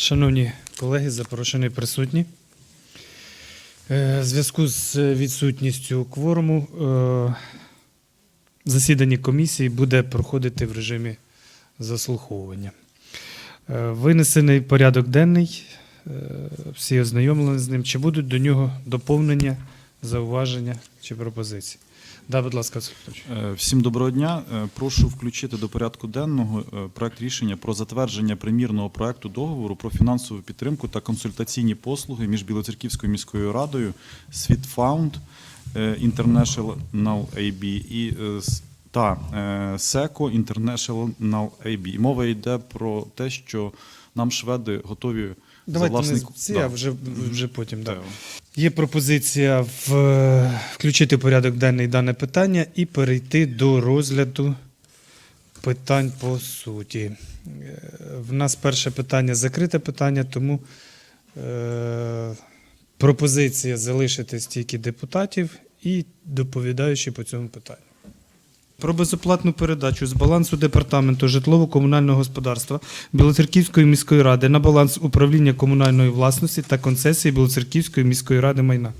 Шановні колеги, запрошені присутні. Е, В зв'язку з відсутністю кворуму е, засідання комісії буде проходити в режимі заслуховування. Е, Винесений порядок денний, всі ознайомлені з ним. Чи будуть до нього доповнення, зауваження чи пропозиції? Да, будь ласка. Е, Всім доброго дня. Е, Прошу включити до порядку денного е, проект рішення про затвердження примірного проекту договору про фінансову підтримку та консультаційні послуги між Білоцерківською міською радою, Світфаунд International AB і та СЕКО International AB. Мова йде про те, що нам шведи готові Давайте за не власний... всі, Да. а вже, вже потім. Да. Так. Є пропозиція включити порядок денний дане питання і перейти до розгляду питань по суті. Е, В нас перше питання закрите питання, тому е, пропозиція залишити стільки депутатів і доповідаючи по цьому питанню. Про безоплатну передачу з балансу департаменту житлово-комунального господарства Білоцерківської міської ради на баланс управління комунальної власності та концесії Білоцерківської міської ради майна.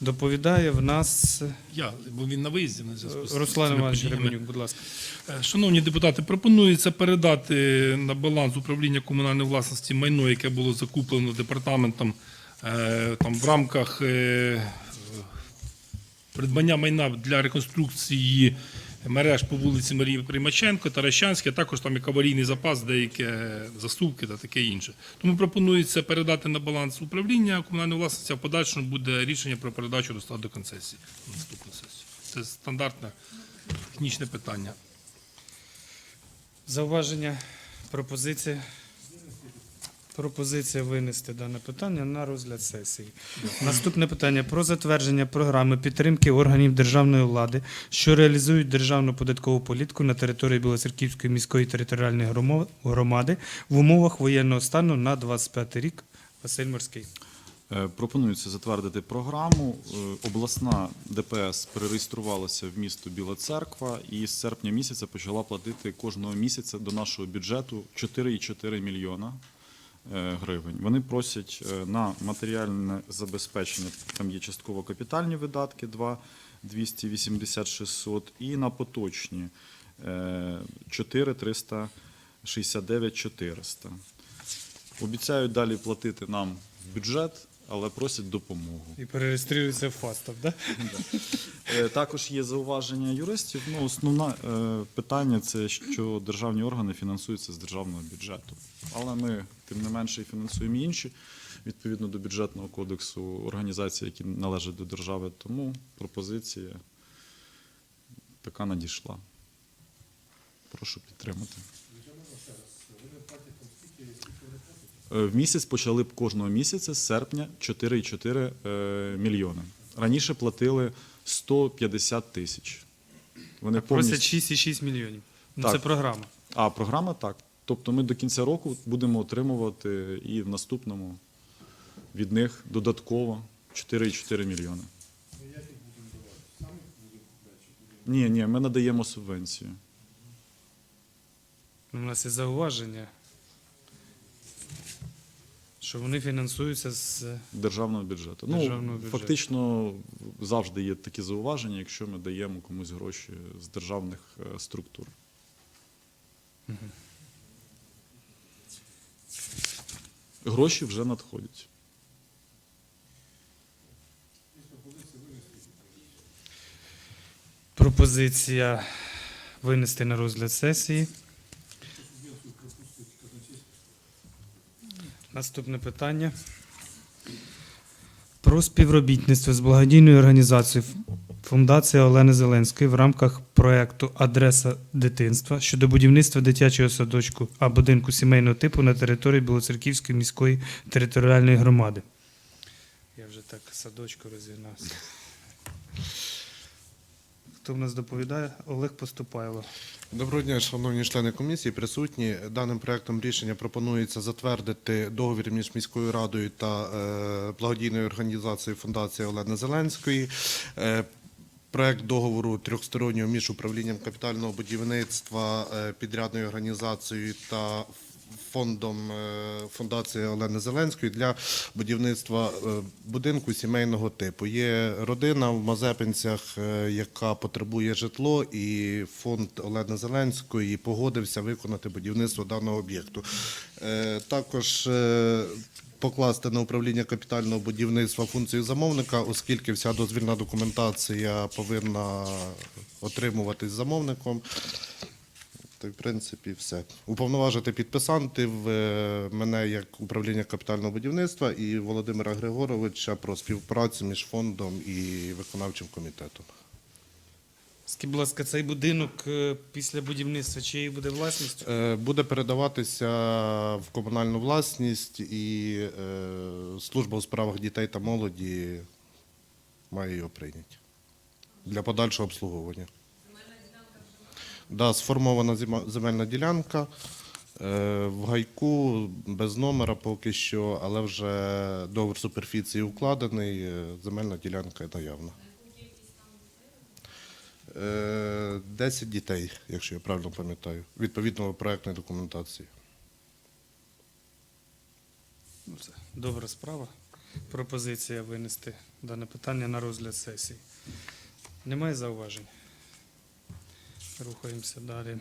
Доповідає в нас Я, бо він на виїзді на зв'язку Руслан Іванович. Ременюк, будь ласка. Е, Шановні депутати, пропонується передати на баланс управління комунальної власності майно, яке було закуплено департаментом е, там, в рамках е, придбання майна для реконструкції мереж по вулиці Марії Примаченко, Таращанське, також там як аварійний запас, деякі заступки та таке інше. Тому пропонується передати на баланс управління комунальної власності, а в подальшому буде рішення про передачу до складу концесії. на Наступну сесію. Це стандартне технічне питання. Зауваження, пропозиція. Пропозиція винести дане питання на розгляд сесії. Наступне питання про затвердження програми підтримки органів державної влади, що реалізують державну податкову політику на території Білоцерківської міської територіальної громади в умовах воєнного стану на 25 рік. Василь Морський. Е, Пропонується затвердити програму. Е, Обласна ДПС перереєструвалася в місто Біла Церква і з серпня місяця почала платити кожного місяця до нашого бюджету 4,4 мільйона гривень. Вони просять е, на матеріальне забезпечення, там є частково капітальні видатки 2 280 600 і на поточні е, 4 369 400. Обіцяють далі платити нам в бюджет, але просять допомогу. І перереєструється в ФАСТов, так? Е, Також є зауваження юристів. Ну, основне питання це що державні органи фінансуються з державного бюджету. Але ми, тим не менше, і фінансуємо інші відповідно до бюджетного кодексу організації, які належать до держави. Тому пропозиція така надійшла. Прошу підтримати. Е, В місяць почали б кожного місяця з серпня 4,4 е, мільйони. Раніше платили 150 тисяч. Вони Просять повністю... 6,6 мільйонів. Ну, Так. Це програма. А програма так. Тобто ми до кінця року будемо отримувати і в наступному від них додатково 4,4 мільйони. Ні, ні, ми надаємо субвенцію. Ну, У нас є зауваження, що вони фінансуються з Державного бюджету. Державного ну, бюджету. Фактично завжди є такі зауваження, якщо ми даємо комусь гроші з державних е, структур. Гроші вже надходять. пропозиція винести на розгляд сесії. Наступне питання. Про співробітництво з благодійною організацією Фундація Олени Зеленської в рамках проекту Адреса дитинства щодо будівництва дитячого садочку а будинку сімейного типу на території Білоцерківської міської територіальної громади. Я вже так садочку розігнався. Хто в нас доповідає? Олег Поступайло. Доброго дня, шановні члени комісії, присутні. Даним проектом рішення пропонується затвердити договір між міською радою та е, благодійною організацією Фундація Олени Зеленської. Е, Проект договору трьохстороннього між управлінням капітального будівництва, е, підрядною організацією та фондом е, фундації Олени Зеленської для будівництва е, будинку сімейного типу. Є родина в Мазепинцях, е, яка потребує житло, і фонд Олени Зеленської погодився виконати будівництво даного об'єкту. Також покласти на управління капітального будівництва функцію замовника, оскільки вся дозвільна документація повинна отримуватись замовником. То, в принципі, все. Уповноважити підписантів е, мене як управління капітального будівництва і Володимира Григоровича про співпрацю між фондом і виконавчим комітетом. Скажіть, будь ласка, цей будинок е, після будівництва чиєї буде власністю? Е, Буде передаватися в комунальну власність, і служба у справах дітей та молоді має його прийняти для подальшого обслуговування. Да, сформована земельна ділянка е, в гайку без номера поки що, але вже договір суперфіції укладений, е, земельна ділянка наявна. Е, 10 дітей, якщо я правильно пам'ятаю, відповідно проектної документації. Ну, Добра справа. Пропозиція винести дане питання на розгляд сесії. Немає зауважень? Рухаємося далі.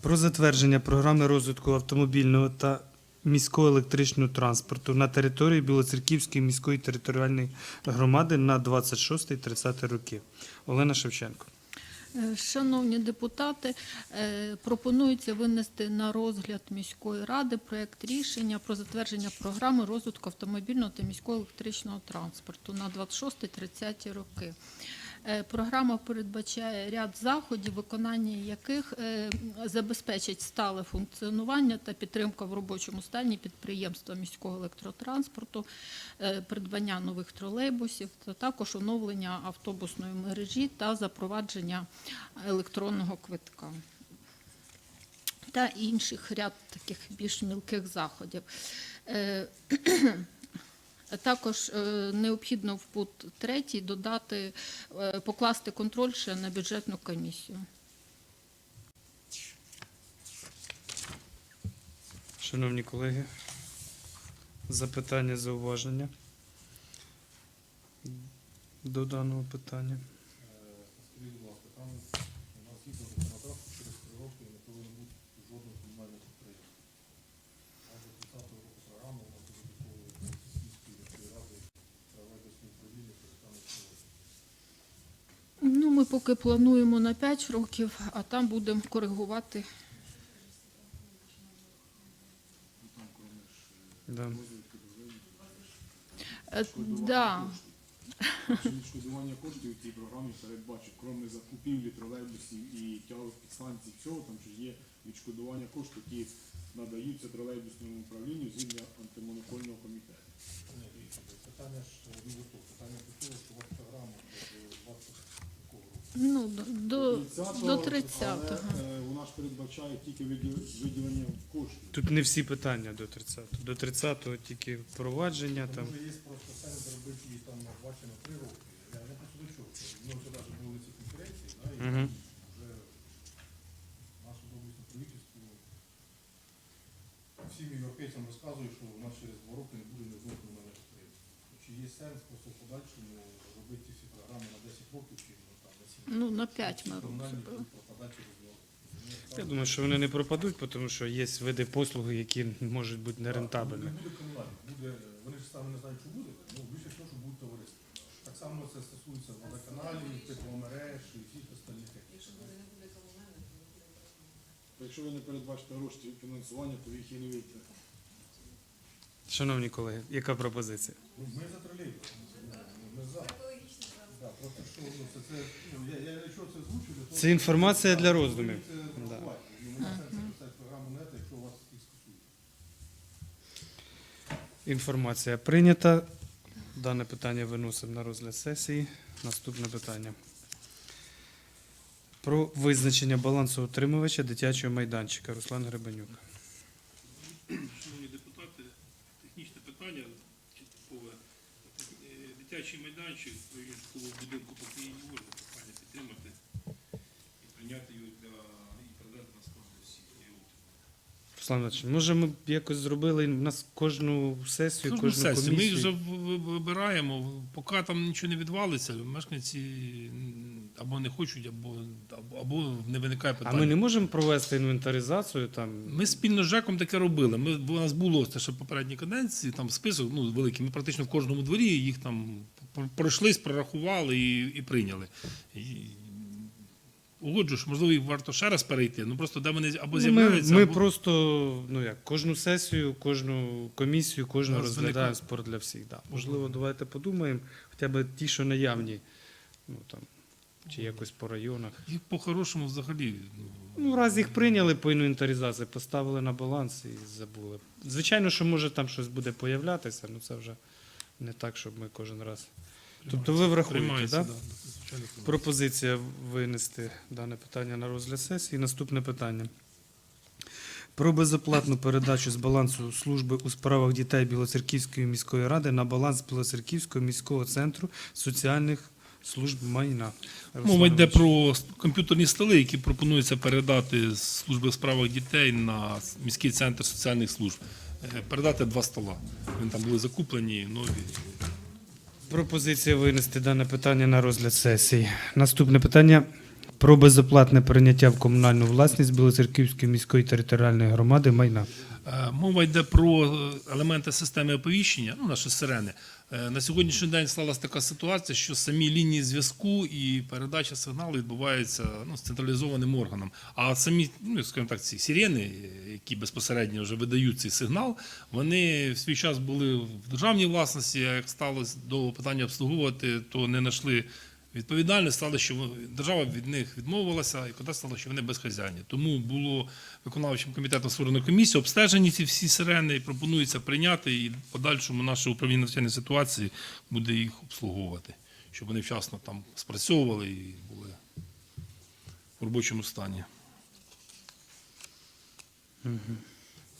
Про затвердження програми розвитку автомобільного та міського електричного транспорту на території Білоцерківської міської територіальної громади на 26-30 роки. Олена Шевченко. Е, Шановні депутати, е, пропонується винести на розгляд міської ради проект рішення про затвердження програми розвитку автомобільного та міського електричного транспорту на 26-30 роки. Е, Програма передбачає ряд заходів, виконання яких е, забезпечить стале функціонування та підтримка в робочому стані підприємства міського електротранспорту, е, придбання нових тролейбусів та також оновлення автобусної мережі та запровадження електронного квитка та інших ряд таких більш мілких заходів. Також е, необхідно в пункт третій додати, е, покласти контроль ще на бюджетну комісію. Шановні колеги, запитання, зауваження до даного питання. Скажіть, будь ласка, там у нас згідно законодавства через три роки не повинно бути жодного комунального підприємства. А до 30 року програми у нас додатково сільської міської ради правоведення управління перестане існувати. Ну, ми поки плануємо на 5 років, а там будемо коригувати. Да. Е, Да. Відшкодування коштів у цій програмі передбачить, крім закупівлі тролейбусів і тягових підстанцій, всього, там ще є відшкодування коштів, які надаються тролейбусному управлінню згідно антимонопольного комітету. Питання ж не до того. Питання до того, що у вас програма 20 якого року? Ну, до, до, 30-го, до 30-го. Але е, вона ж передбачає тільки виділ- виділення коштів. Тут не всі питання до 30-го. До 30-го тільки впровадження там. Є просто сенс зробити її там на 2 чи на 3 роки. Я не просто до чого. Ну, це навіть були ці конференції, да, і Мгм. вже наше обласне правительство всім європейцям розказує, що у нас через 2 роки не буде ні одного комунального підприємства. Чи є сенс просто в подальшому робити ці всі програми на 10 років, чи на 7 Ну, на 5 ми робимо. будуть пропадати через 2 роки. Я думаю, що вони не пропадуть, тому що є види послуги, які можуть бути нерентабельні. Не буде буде, вони ж саме не знають, що буде, ну більше всього, що будуть товариства. Так само це стосується водоканалів, тепломереж і всіх остальних. Якщо ви не передбачите гроші фінансування, то їх і не вийде. Шановні колеги, яка пропозиція? Ну, Ми за тролейбус, ми за. Да, просто що, ну, це, це, ну, я, я нічого це звучу для того, Це інформація для роздумів. Скасують. Інформація прийнята. Дане питання виносимо на розгляд сесії. Наступне питання. Про визначення балансоутримувача дитячого майданчика. Руслан Гребенюк. Шановні депутати, технічне питання Дитячий майданчик в будинку по Києві можна прохання підтримати і прийняти його для і продати на складу всі. Руслан Іванович, може ми б якось зробили у нас кожну сесію, Кожну кожну сесію. Ми їх вже в- в- вибираємо, поки там нічого не відвалиться, мешканці або не хочуть, або, або, не виникає А ми не можемо провести інвентаризацію там. Ми спільно з ЖЕКом таке робили. Ми, у нас було те, що попередні каденції, там список ну, великий. Ми практично в кожному дворі їх там пр- пройшлись, прорахували і, і прийняли. І, Угоджу, що можливо їх варто ще раз перейти. Ну просто де вони або Ну, Ми, з'являються, ми або... просто ну як кожну сесію, кожну комісію, кожну Зараз розглядаємо спорт для всіх. Да. Можливо, давайте подумаємо, хоча б ті, що наявні, ну там чи якось по районах. їх по-хорошому взагалі. ну, Ну, раз їх прийняли по інвентаризації, поставили на баланс і забули. Звичайно, що може там щось буде появлятися, але це вже не так, щоб ми кожен раз. Тобто ви врахуєте, приймається, да? да, звичайно, приймається. Пропозиція винести дане питання на розгляд сесії. Наступне питання. Про безоплатну передачу з балансу служби у справах дітей Білоцерківської міської ради на баланс Білоцерківського міського центру соціальних служб майна. Мова йде Руслан про комп'ютерні столи, які пропонуються передати з служби у справах дітей на міський центр соціальних служб. Е, Передати два стола. Вони там були закуплені, нові. Пропозиція винести дане питання на розгляд сесії. Наступне питання про безоплатне прийняття в комунальну власність Білоцерківської міської територіальної громади майна. Е, Мова йде про е, елементи системи оповіщення, ну, наші сирени. Е, На сьогоднішній день сталася така ситуація, що самі лінії зв'язку і передача сигналу відбувається ну, з централізованим органом. А самі, ну, скажімо так, ці сирени, які безпосередньо вже видають цей сигнал, вони в свій час були в державній власності, а як сталося до питання обслуговувати, то не знайшли відповідальність, стало, що держава від них відмовилася, і коли стало, що вони безхазяйні. Тому було виконавчим комітетом створено комісію, обстежені ці всі сирени, і пропонується прийняти, і в подальшому наше управління надзвичайної ситуації буде їх обслуговувати, щоб вони вчасно там спрацьовували і були в робочому стані.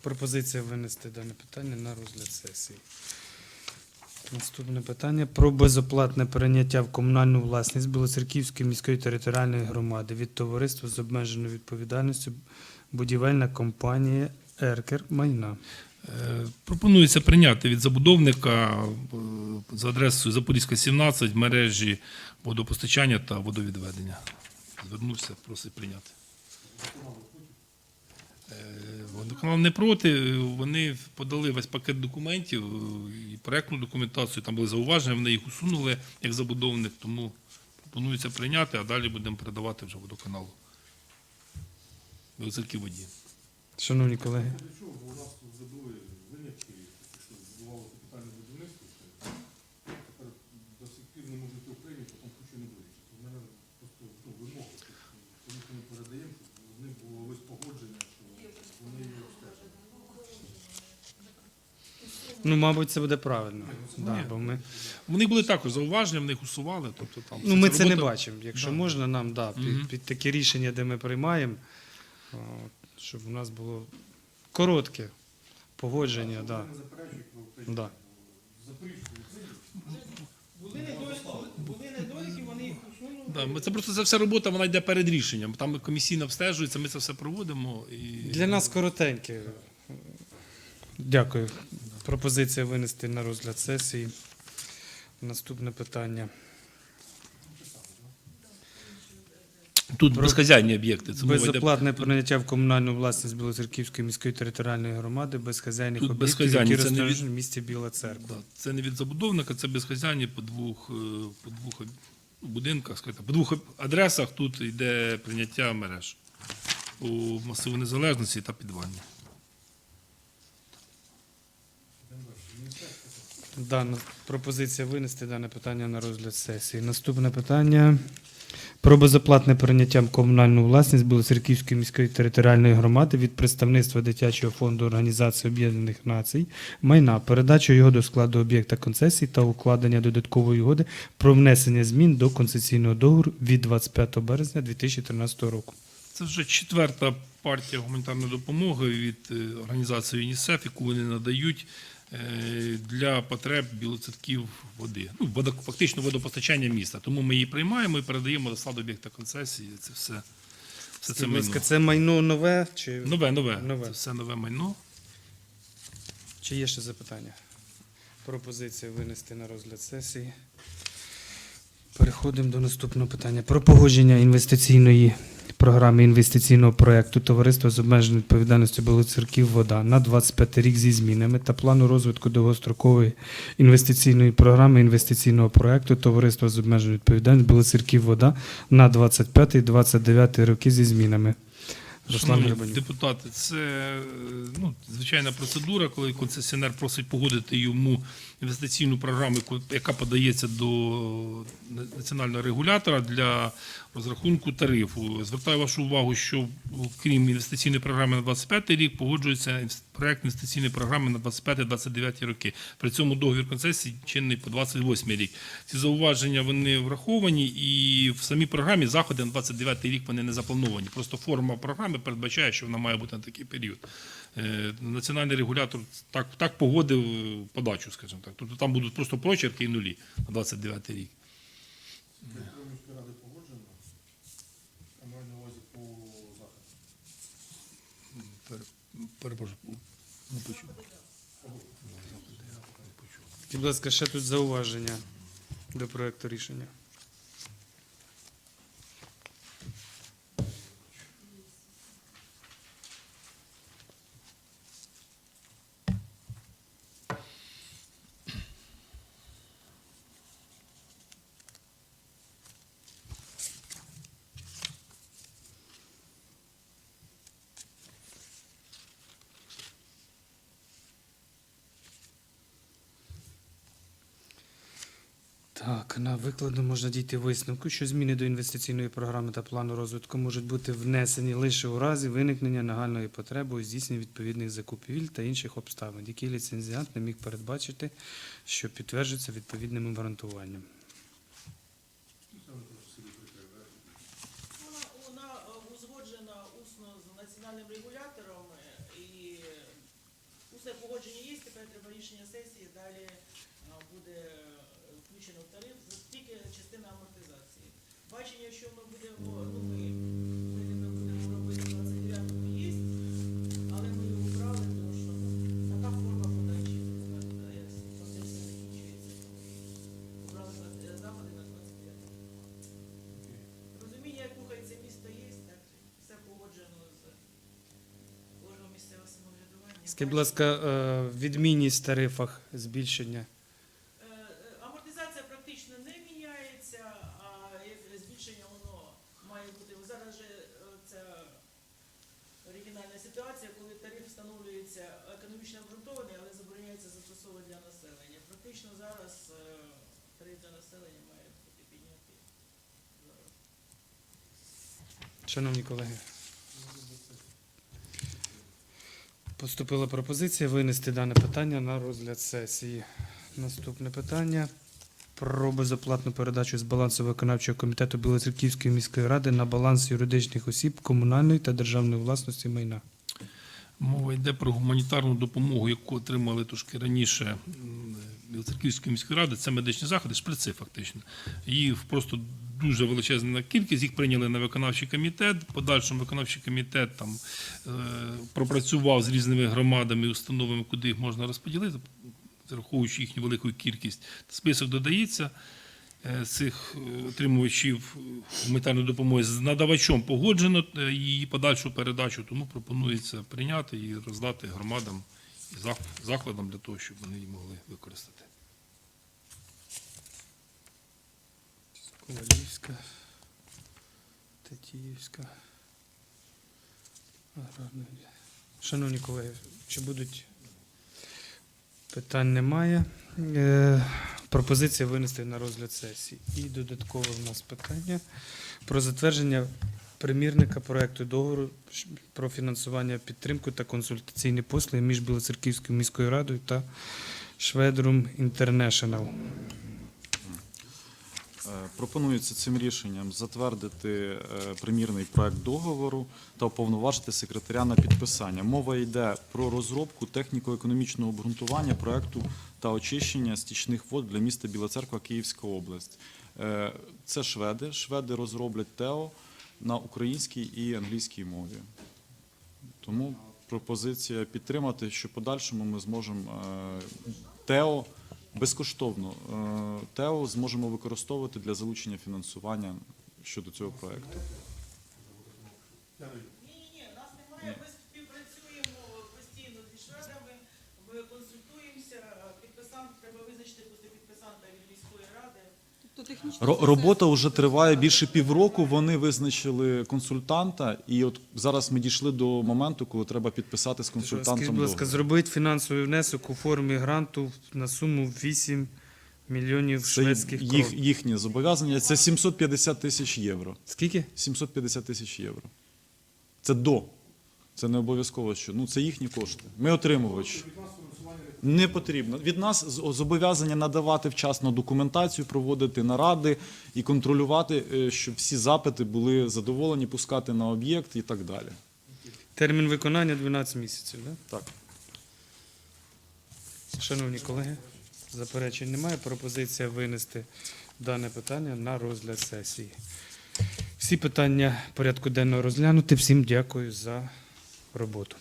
Пропозиція винести дане питання на розгляд сесії. Наступне питання про безоплатне прийняття в комунальну власність Білоцерківської міської територіальної громади від товариства з обмеженою відповідальністю будівельна компанія Еркер Майна. Е, Пропонується прийняти від забудовника е, за адресою Запорізька 17 мережі водопостачання та водовідведення. Звернувся, просить прийняти. Е, Водоканал не проти. Вони подали весь пакет документів е, і проектну документацію. Там були зауваження, вони їх усунули як забудовник, тому пропонується прийняти, а далі будемо передавати вже водоканалу. Висадки воді. Шановні колеги, до сих пір не можуть прийняти, потім хочу не вирішити. У мене просто ну, вимога, тому що ми передаємо, щоб з ним було ось погодження, що вони її обстежать. Ну мабуть, це буде правильно. Да, бо ми, У них були також зауваження, в них усували. Тобто, там, ну, ми це не робота- бачимо. Якщо Да. можна, нам да, під, Мгм. під таке рішення, де ми приймаємо, от, щоб у нас було коротке погодження. Да. Да. Да, ми- це просто це вся робота, вона йде перед рішенням. Там комісійно обстежується, ми це все проводимо. І... Для нас коротеньке. Дякую. Пропозиція винести на розгляд сесії. Наступне питання. Тут Про- безхазяйні об'єкти. Це Безоплатне прийняття в комунальну власність Білоцерківської міської територіальної громади безхазяйних Тут об'єктів, безхазяйні, які не від- в місті Біла Церква. Це не від забудовника, це безхазяйні по двох, е, по двох будинках, скажімо, по двох адресах тут йде прийняття мереж у масиву незалежності та підвальні. Дана пропозиція винести дане питання на розгляд сесії. Наступне питання про безоплатне прийняття комунальну власність Білоцерківської міської територіальної громади від представництва дитячого фонду Організації Об'єднаних Націй майна, передачу його до складу об'єкта концесії та укладення додаткової угоди про внесення змін до концесійного договору від 25 березня 2013 року. Це вже четверта партія гуманітарної допомоги від е, організації ЮНІСЕФ, яку вони надають для потреб білоцерків води. Ну, фактично водопостачання міста. Тому ми її приймаємо і передаємо до складу об'єкта концесії. Це все, все це майно. це майно нове чи, Нове, нове. Нове. Це все нове майно. чи є ще запитання? Пропозиція винести на розгляд сесії. Переходимо до наступного питання. Про погодження інвестиційної програми інвестиційного проєкту Товариства з обмеженою відповідальністю Білоцерків Вода на 25 рік зі змінами та плану розвитку довгострокової інвестиційної програми інвестиційного проєкту Товариства з обмеженою відповідальністю Білоцерків Вода на 25-29 роки зі змінами. Шановні депутати, це ну, звичайна процедура, коли концесіонер просить погодити йому інвестиційну програму, яка подається до національного регулятора для розрахунку тарифу. Звертаю вашу увагу, що крім інвестиційної програми на 25 рік, погоджується проект інвестиційної програми на 25-29 роки. При цьому договір концесії чинний по 28 рік. Ці зауваження вони враховані, і в самій програмі заходи на 29 рік вони не заплановані. Просто форма програми передбачає, що вона має бути на такий період. Е, Національний регулятор так, так погодив е, подачу, скажімо так. Тобто там будуть просто прочерки і нулі на 29 рік. Перепрошую, не почув. Будь ласка, ще тут зауваження до проекту рішення. Так, на викладу можна дійти висновку, що зміни до інвестиційної програми та плану розвитку можуть бути внесені лише у разі виникнення нагальної потреби у здійсненні відповідних закупівель та інших обставин, які ліцензіант не міг передбачити, що підтверджується відповідним обґрунтуванням. Вона, вона е, узгоджена усно з національним регулятором е, і усне погодження є, тепер треба рішення сесії, далі е, буде е, включено в тариф за тільки частина амортизації. Бачення, що ми будемо, ну ми, ми будемо робити в 29-му є, але ми його убрали, тому що ну, така форма подачі, е, як процес закінчується. Убрали на- заходи на 29 Розуміння, як рухається місто, є, так все погоджено з органом місцевого самоврядування. Скажіть, будь ласка, е, відмінність в тарифах збільшення. Е, е, Амортизація практично не міняється, а збільшення воно має бути. Зараз же оригінальна ситуація, коли тариф встановлюється економічно обґрунтований, але забороняється застосовувати для населення. Практично зараз тариф для населення має бути піднятий. Шановні колеги. Поступила пропозиція винести дане питання на розгляд сесії. Наступне питання про безоплатну передачу з балансу виконавчого комітету Білоцерківської міської ради на баланс юридичних осіб комунальної та державної власності майна. Мова йде про гуманітарну допомогу, яку отримали трошки раніше Білоцерківської міської ради. Це медичні заходи, шприци фактично. Їх просто дуже величезна кількість. Їх прийняли на виконавчий комітет. Подальшому виконавчий комітет там е, пропрацював з різними громадами установами, куди їх можна розподілити, враховуючи їхню велику кількість. Список додається е, цих е, отримувачів гуманітарної допомоги з надавачом погоджено її подальшу передачу, тому пропонується прийняти і роздати громадам і закладам для того, щоб вони її могли використати. Ковалівська, Тетіївська. Шановні колеги, чи будуть питань немає. Е, пропозиція винести на розгляд сесії. І додаткове в нас питання про затвердження примірника проекту договору про фінансування, підтримку та консультаційні послуги між Білоцерківською міською радою та Шведрум Інтернешнл. Е, Пропонується цим рішенням затвердити е, примірний проект договору та уповноважити секретаря на підписання. Мова йде про розробку техніко-економічного обґрунтування проекту та очищення стічних вод для міста Біла Церква, Київська область. Е, Це шведи. Шведи розроблять ТЕО на українській і англійській мові. Тому пропозиція підтримати, що подальшому ми зможемо ТЕО безкоштовно е, ТЕО зможемо використовувати для залучення фінансування щодо цього проекту. Ні, ні, ні, нас немає. Ми співпрацюємо постійно зі шведами, ми консультуємося. Підписант треба визначити просто підписанта від міської ради. Тобто технічно Ро- Робота вже триває більше півроку. Вони визначили консультанта, і от зараз ми дійшли до моменту, коли треба підписати з Скажіть, консультантом. будь ласка, зробити фінансовий внесок у формі гранту на суму 8 мільйонів Це шведських їх, крон. їхнє зобов'язання. Це 750 тисяч євро. Скільки? 750 тисяч євро. Це до. Це не обов'язково, що ну це їхні кошти. Ми отримувач. Не потрібно. Від нас зобов'язання надавати вчасно документацію, проводити наради і контролювати, е, щоб всі запити були задоволені, пускати на об'єкт і так далі. Термін виконання 12 місяців, да? Так. Шановні колеги, заперечень немає. Пропозиція винести дане питання на розгляд сесії. Всі питання порядку денного розглянути. Всім дякую за роботу.